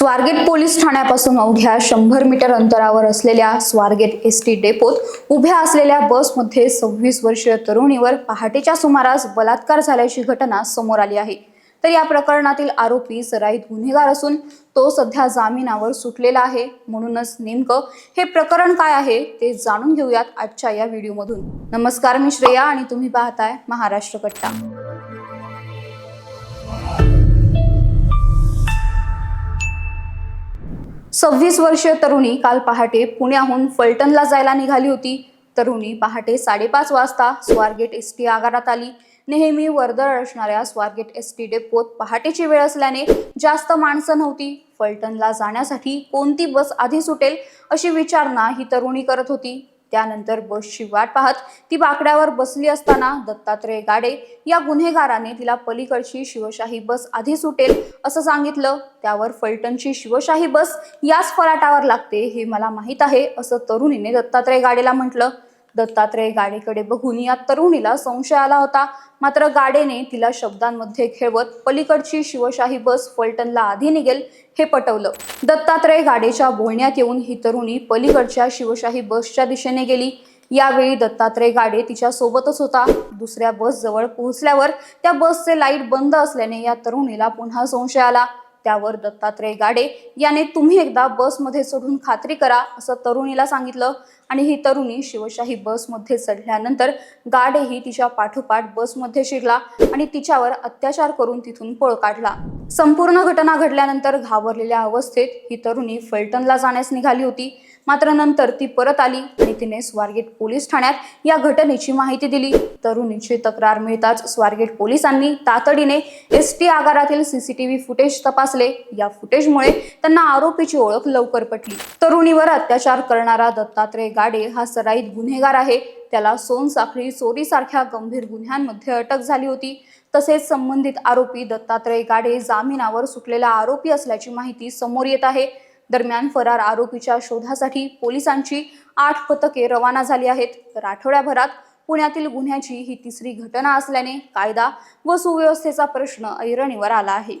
Swargate police ठाण्यापासून अवघ्या शंभर metre अंतरावर असलेल्या स्वारगेट एस टी डेपोत उभ्या असलेल्या बसमध्ये सव्वीस वर्षीय तरुणीवर पहाटेच्या सुमारास बलात्कार झाल्याची घटना समोर आली आहे. तर या प्रकरणातील आरोपी सराईत गुन्हेगार असून तो सध्या जामिनावर सुटलेला आहे. म्हणूनच नेमकं हे प्रकरण काय आहे ते जाणून घेऊयात आजच्या या व्हिडिओमधून. नमस्कार मी श्रेया आणि तुम्ही पाहताय महाराष्ट्र कट्टा. सव्वीस वर्षीय तरुणी काल पहाटे पुण्याहून फलटणला जायला निघाली होती. तरुणी पहाटे साडेपाच वाजता स्वारगेट एस टी आगारात आली. नेहमी वर्दळ असणाऱ्या स्वारगेट एस टी डेपोत पहाटेची वेळ असल्याने जास्त माणसं नव्हती. फलटणला जाण्यासाठी कोणती बस आधी सुटेल अशी विचारणा ही तरुणी करत होती. त्यानंतर बसची वाट पाहत ती बाकड्यावर बसली असताना दत्तात्रय गाडे या गुन्हेगाराने तिला पलीकडची शिवशाही बस आधी सुटेल असं सांगितलं. त्यावर फलटणची शिवशाही बस याच फलाटावर लागते हे मला माहीत आहे असं तरुणीने दत्तात्रय गाडेला म्हटलं. दत्तात्रय गाडेकडे बघून या तरुणीला संशय आला होता. मात्र गाडेने तिला शब्दांमध्ये खेळवत पलीकडची शिवशाही बस फलटणला आधी निघेल हे पटवलं. दत्तात्रय गाडेच्या बोलण्यात येऊन ही तरुणी पलीकडच्या शिवशाही बसच्या दिशेने गेली. यावेळी दत्तात्रय गाडे तिच्या सोबतच होता. दुसऱ्या बस जवळ पोहोचल्यावर त्या बसचे लाइट बंद असल्याने या तरुणीला पुन्हा संशय आला. त्यावर दत्तात्रय गाडे याने तुम्ही एकदा बसमध्ये चढून खात्री करा असं तरुणीला सांगितलं. आणि ही तरुणी शिवशाही बसमध्ये चढल्यानंतर गाडेही तिच्या पाठोपाठ बसमध्ये शिरला आणि तिच्यावर अत्याचार करून तिथून पळ काढला. संपूर्ण घटना घडल्यानंतर घाबरलेल्या अवस्थेत ही तरुणी फलटणला जाण्यास निघाली होती. मात्र नंतर ती परत आली आणि तिने स्वारगेट पोलीस ठाण्यात या घटनेची माहिती दिली. तरुणीची तक्रार मिळताच स्वारगेट पोलिसांनी तातडीने एस टी आगारातील सीसीटीव्ही फुटेज तपास तपासले. या फुटेजमुळे त्यांना आरोपीची ओळख लवकर पटली. तरुणीवर अत्याचार करणारा दत्तात्रय गाडे हा सराईत गुन्हेगार आहे. त्याला सोनसाखळी चोरीसारख्या गंभीर गुन्ह्यांमध्ये अटक झाली होती. तसेच संबंधित आरोपी दत्तात्रय गाडे जामिनावर सुटलेला आरोपी असल्याची माहिती समोर येत आहे. दरम्यान फरार आरोपीच्या शोधासाठी पोलिसांची आठ पथके रवाना झाली आहेत. तर आठवड्याभरात पुण्यातील गुन्ह्याची ही तिसरी घटना असल्याने कायदा व सुव्यवस्थेचा प्रश्न ऐरणीवर आला आहे.